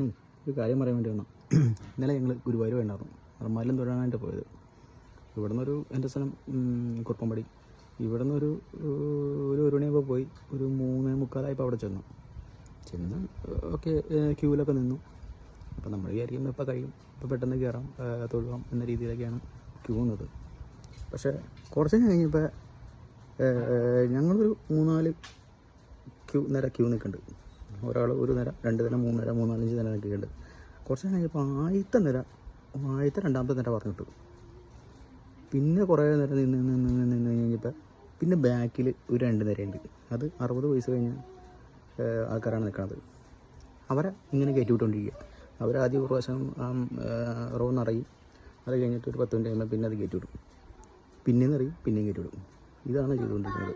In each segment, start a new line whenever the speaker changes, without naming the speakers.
ഞാനേ ഒരു കാര്യം പറയാൻ വേണ്ടി വന്നു. ഇന്നലെ ഞങ്ങൾ ഗുരുവായൂർ വേണ്ടായിരുന്നു നിർമ്മാലം തൊഴാനായിട്ട് പോയത്. ഇവിടെ നിന്നൊരു എന്റെ സ്ഥലം കുറുപ്പമ്പടി ഇവിടെ നിന്നൊരു ഒരു ഒരു മണിയാകുമ്പോൾ പോയി. ഒരു മൂന്നേ മുക്കാലായപ്പോൾ അവിടെ ചെന്നു. ചെന്ന് ഒക്കെ ക്യൂവിലൊക്കെ നിന്നു. അപ്പോൾ നമ്മൾ വിചാരിക്കുമ്പോൾ ഇപ്പോൾ കഴിയും. ഇപ്പോൾ പെട്ടെന്ന് കയറാം തൊഴുവാം എന്ന രീതിയിലൊക്കെയാണ് ക്യൂ നിന്നത്. പക്ഷേ കുറച്ച് കഴിഞ്ഞപ്പോൾ ഞങ്ങളൊരു മൂന്നാൽ ക്യൂ നേരെ ക്യൂ നിൽക്കുന്നുണ്ട് ഒരാൾ ഒരു നിര രണ്ട് നിര മൂന്ന് നിര മൂന്നാലഞ്ച് നിര നിൽക്കുന്നുണ്ട് കുറച്ച് കഴിഞ്ഞപ്പോൾ ആദ്യത്തെ നിര ആദ്യത്തെ രണ്ടാമത്തെ നിര കിട്ടും പിന്നെ കുറേ നേരം നിന്ന് നിന്ന് നിന്ന് നിന്ന് കഴിഞ്ഞപ്പോൾ പിന്നെ ബാക്കിൽ ഒരു രണ്ട് നിരയുണ്ട്. അത് അറുപത് വയസ്സ് കഴിഞ്ഞ ആൾക്കാരാണ് നിൽക്കുന്നത് അവരെ ഇങ്ങനെ കയറ്റി വിട്ടുകൊണ്ടിരിക്കുക അവരാദ്യം ഒരു പ്രാവശ്യം ആ റോ നിറയും. അത് കഴിഞ്ഞിട്ട് ഒരു പത്ത് മിനിറ്റ് കഴിയുമ്പോൾ പിന്നെ അത് കയറ്റി വിടും പിന്നെയും നിറയും പിന്നെയും കയറ്റി വിടും ഇതാണ് ചെയ്തുകൊണ്ടിരിക്കുന്നത്.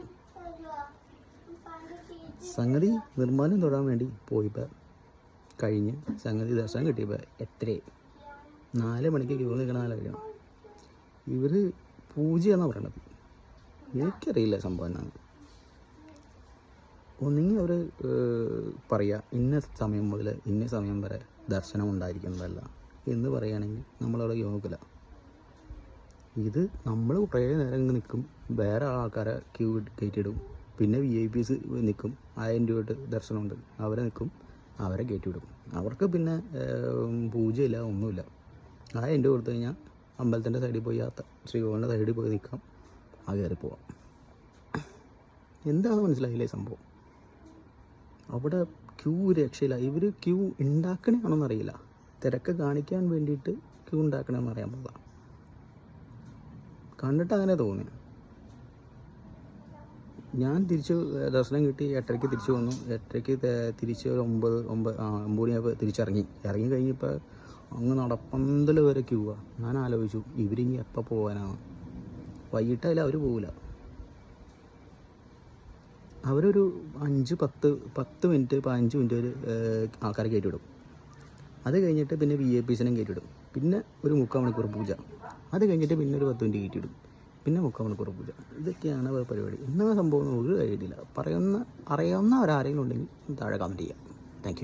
സംഗതി നിർമ്മാണം തൊടാൻ വേണ്ടി പോയപ്പോൾ കഴിഞ്ഞ് സംഗതി ദർശനം കിട്ടിയപ്പോൾ എത്ര നാല് മണിക്ക് ക്യൂ നിൽക്കണ ആലോചിക്കണം ഇവർ പൂജയെന്നാണ് പറയണത്. എനിക്കറിയില്ല സംഭവം എന്നാണ് ഒന്നെങ്കിൽ അവർ പറയുക ഇന്ന സമയം മുതൽ ഇന്ന സമയം വരെ ദർശനം ഉണ്ടായിരിക്കുന്നതല്ല എന്ന് പറയുകയാണെങ്കിൽ നമ്മളവിടെ യോഗില്ല ഇത് നമ്മൾ കുറേ നേരം നിൽക്കും വേറെ ആൾക്കാരെ ക്യൂ കയറ്റിയിടും. പിന്നെ വി ഐ പീസ് നിൽക്കും ആയിരം രൂപ ദർശനമുണ്ട്. അവരെ നിൽക്കും അവരെ കയറ്റി വിടും. അവർക്ക് പിന്നെ പൂജയില്ല ഒന്നുമില്ല. ആയിരം രൂപ കൊടുത്തു കഴിഞ്ഞാൽ അമ്പലത്തിന്റെ സൈഡിൽ പോയി ത- ശ്രീകോവിലിന്റെ സൈഡിൽ പോയി നിൽക്കാം. ആ കയറി പോവാം. എന്താണ് മനസ്സിലായില്ലേ സംഭവം? അവിടെ ക്യൂ രക്ഷയില്ല. ഇവർ ക്യൂ ഉണ്ടാക്കണേയാണോന്ന് അറിയില്ല. തിരക്ക് കാണിക്കാൻ വേണ്ടിയിട്ട് ക്യൂ ഉണ്ടാക്കണമെന്ന് അറിയാൻ പാടില്ല കണ്ടിട്ട് അങ്ങനെ തോന്നി. ഞാൻ തിരിച്ച് ദർശനം കിട്ടി എട്ടരയ്ക്ക് തിരിച്ചു വന്നു. എട്ടരയ്ക്ക് തിരിച്ച് ഒരു ഒമ്പത് ഒമ്പത് ഒമ്പത് മണിയായപ്പോൾ തിരിച്ചിറങ്ങി. ഇറങ്ങി കഴിഞ്ഞപ്പോൾ അങ്ങ് നടപ്പന്തൽ വരെ ക്യൂവാ. ഞാൻ ആലോചിച്ചു ഇവരിങ്ങി എപ്പോൾ പോകാനാണ് വൈകിട്ടായാലും അവർ പോകില്ല അവരൊരു അഞ്ച് പത്ത് പത്ത് മിനിറ്റ് പതിനഞ്ച് മിനിറ്റ് ഒരു ആൾക്കാരെ കയറ്റിവിടും. അത് കഴിഞ്ഞിട്ട് പിന്നെ വി എ പീസിനും കയറ്റിവിടും. പിന്നെ ഒരു മുക്കാൽ മണിക്കൂർ പൂജ. അത് കഴിഞ്ഞിട്ട് പിന്നെ ഒരു പത്ത് മിനിറ്റ് കയറ്റിവിടും. പിന്നെ മുക്കാൽ മണിക്കൂർ പൂജ. ഇതൊക്കെയാണ് അവരുടെ പരിപാടി. എന്നാ സംഭവം ഒരു കാര്യമില്ല പറയുന്ന അറിയാവുന്നവരാരെങ്കിലും ഉണ്ടെങ്കിൽ താഴെ കമന്റ് ചെയ്യാം. താങ്ക്